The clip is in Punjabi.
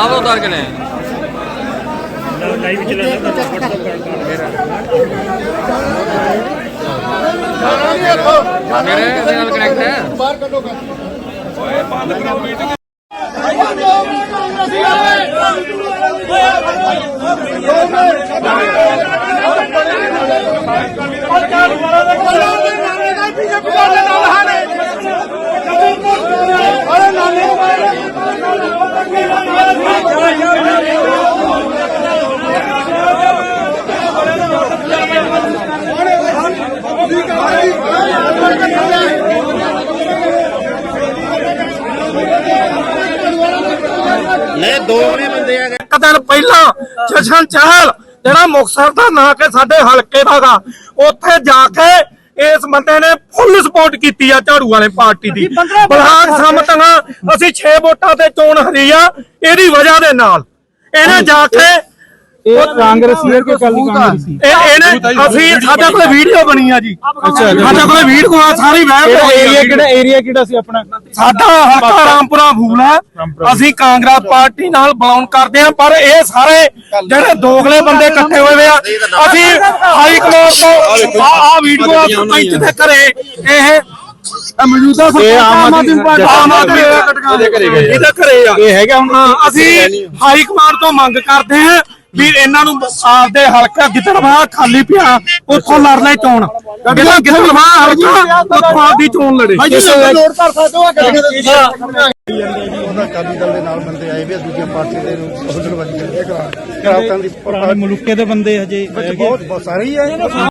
आप उतार के लें। लाइव चला मेरे कनेक्ट है। ਲਾਈਵ ਚਲਾ ਰਿਹਾ ਇੱਕ ਦਿਨ ਪਹਿਲਾਂ ਜਸ਼ਨ ਚਹਿਲ ਜਿਹੜਾ ਮੁਕਤਸਰ ਦਾ ਨਾਂ ਕੇ ਸਾਡੇ ਹਲਕੇ ਦਾਗਾ ਉੱਥੇ ਜਾ ਕੇ ਇਸ ਬੰਦੇ ਨੇ ਫੁੱਲ ਸਪੋਰਟ ਕੀਤੀ ਆ ਝਾੜੂ ਵਾਲੇ ਪਾਰਟੀ ਦੀ। ਬਲਾਕ ਸੰਮਤੀਆਂ ਅਸੀਂ 6 ਵੋਟਾਂ ਤੇ ਚੋਣ ਹਰੀ ਆ ਇਹਦੀ ਵਜ੍ਹਾ ਦੇ ਨਾਲ। ਇਹਨੇ ਜਾ ਕੇ ਇਹ ਕਾਂਗਰਸੀ ਹੈ ਕਿ ਅਕਾਲੀ ਕਾਂਗਰਸੀ ਇਹ ਇਹਨੇ ਅਸੀਂ ਸਾਡੇ ਕੋਲ ਵੀਡੀਓ ਬਣੀ ਆ ਜੀ। ਸਾਡੇ ਕੋਲ ਵੀਡੀਓ ਆ ਸਾਰੀ ਵਹਿ ਕਿਹੜਾ ਏਰੀਆ ਏਰੀਆ ਕਿਹੜਾ ਏਰੀਆ ਕਿਹੜਾ ਸੀ ਆਪਣਾ? ਸਾਡਾ ਹਲਕਾ ਰਾਮਪੁਰਾ ਫੂਲ ਹੈ। ਅਸੀਂ ਕਾਂਗਰਸ ਪਾਰਟੀ ਨਾਲ ਬਿਲੋਂਗ ਕਰਦੇ ਹਾਂ ਪਰ ਇਹ ਸਾਰੇ ਜਿਹੜੇ ਦੋਗਲੇ ਬੰਦੇ ਇਕੱਠੇ ਹੋਏ ਆ ਅਸੀਂ ਹਾਈ ਕਮਾਂਡ ਤੋਂ ਆ ਆ ਵੀਡੀਓ ਸਰਪੰਚ ਦੇ ਘਰੇ ਇਹ ਮੌਜੂਦਾ ਇਹ ਆਮ ਆਦਮੀ ਪਾਰਟੀ ਆਮ ਆਦਮੀ ਇਹਦੇ ਘਰੇ ਆ। ਇਹ ਹੈਗਾ ਹੁਣ। ਅਸੀਂ ਹਾਈ ਕਮਾਂਡ ਤੋਂ ਮੰਗ ਕਰਦੇ ਹਾਂ ਵੀ ਇਹਨਾਂ ਨੂੰ ਆਪਦੇ ਹਲਕਾ ਗਿੱਦੜਵਾ ਖਾਲੀ ਪਿਆ ਉੱਥੋਂ ਲੜ ਲੈ ਚੋਣ। ਜਿਹੜਾ ਗਿੱਦੜਵਾ ਹਲਕਾ ਉੱਥੋਂ ਆਪਦੀ ਚੋਣ ਲੜੇ। ਨੋਟ ਕਰ ਸਕਦੇ ਹੋ ਆ ਉਹਦਾ ਅਕਾਲੀ ਦਲ ਦੇ ਨਾਲ ਬੰਦੇ ਆਏ ਵੀ ਦੂਜੀਆਂ ਪਾਰਟੀਆਂ ਦੇ ਹੁਜਨਬਾਜ਼ੀ ਕਰਦੇ ਕਰਾ ਕਰਾਉਤਾਂ ਦੀ ਮਲੁੱਕੇ ਦੇ ਬੰਦੇ ਹਜੇ ਬਹੁਤ ਬਹੁਤ ਸਾਰੇ ਹੀ ਆ